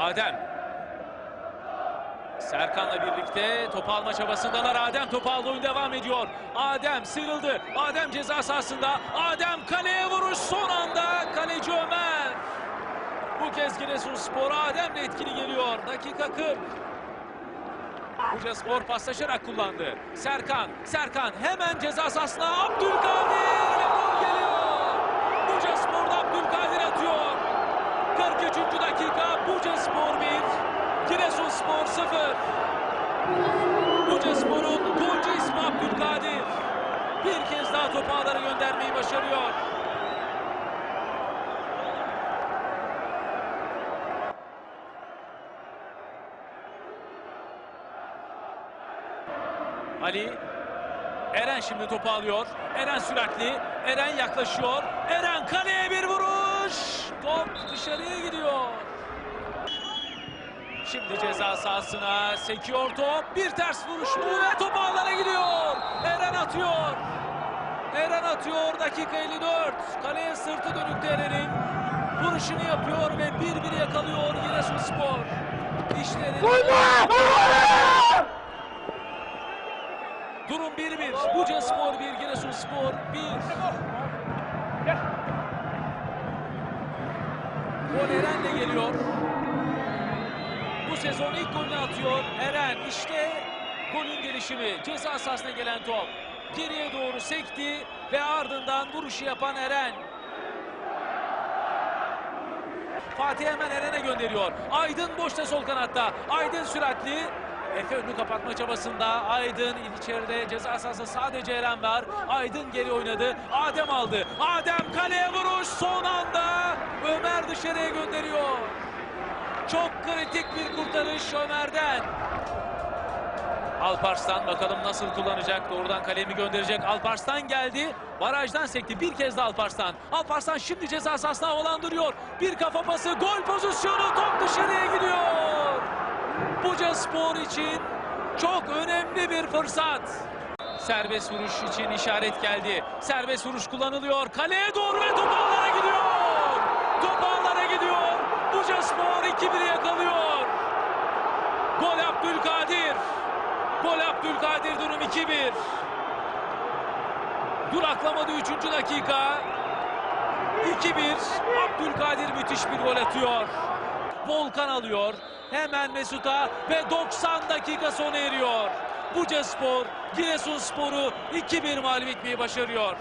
Adem. Serkan'la birlikte topu alma çabasındalar. Adem topu aldı oyun devam ediyor. Adem sıyrıldı. Adem ceza sahasında. Adem kaleye vuruş son anda. Kaleci Ömer. Bu kez Giresunspor Adem'le etkili geliyor. Dakika 40. Buca Spor paslaşarak kullandı. Serkan, Serkan hemen ceza sahasına Abdülkadir ve gol geliyor. Buca Spor'da Abdülkadir atıyor. 43. dakika Buca Spor 1, Giresunspor 0. Buca Spor'un golcü ismi Abdülkadir. Bir kez daha topu göndermeyi başarıyor. Ali Eren şimdi topu alıyor. Eren süratli. Eren yaklaşıyor. Eren kaleye bir vuruş. Top dışarıya gidiyor. Şimdi ceza sahasına sekiyor top. Bir ters vuruş mu ve top ağlara gidiyor. Eren atıyor. Eren atıyor. Dakika 54. Kaleye sırtı dönük Eren'in. Vuruşunu yapıyor ve bir bir yakalıyor Giresunspor. İşte Eren'in- Durum 1-1. Buca Spor 1, Giresun Spor 1. Gol Eren'le geliyor. Bu sezon ilk golünü atıyor Eren. İşte golün gelişimi. Ceza sahasına gelen top. Geriye doğru sekti ve ardından vuruşu yapan Eren. Fatih hemen Eren'e gönderiyor. Aydın boşta sol kanatta. Aydın süratli. Efe önünü kapatma çabasında. Aydın içeride ceza sahasında sadece Eren var. Aydın geri oynadı. Adem aldı. Adem kaleye vuruş son anda. Ömer dışarıya gönderiyor. Çok kritik bir kurtarış Ömer'den. Alparslan bakalım nasıl kullanacak. Doğrudan kalemi gönderecek. Alparslan geldi. Barajdan sekti. Bir kez de Alparslan. Alparslan şimdi ceza sahasına havalandırıyor. Bir kafa pası. Gol pozisyonu. Top dışarıya gidiyor. Buca Spor için çok önemli bir fırsat. Serbest vuruş için işaret geldi. Serbest vuruş kullanılıyor. Kaleye doğru ve top gidiyor. Top ağlara gidiyor. Buca Spor 2-1 yakalıyor. Gol Abdülkadir. Gol Abdülkadir durum 2-1. Duraklamadı 3. dakika. 2-1. Abdülkadir müthiş bir gol atıyor. Volkan alıyor. Hemen Mesut'a ve 90 dakika sona eriyor. Buca Spor, Giresunspor'u 2-1 mağlup etmeyi başarıyor.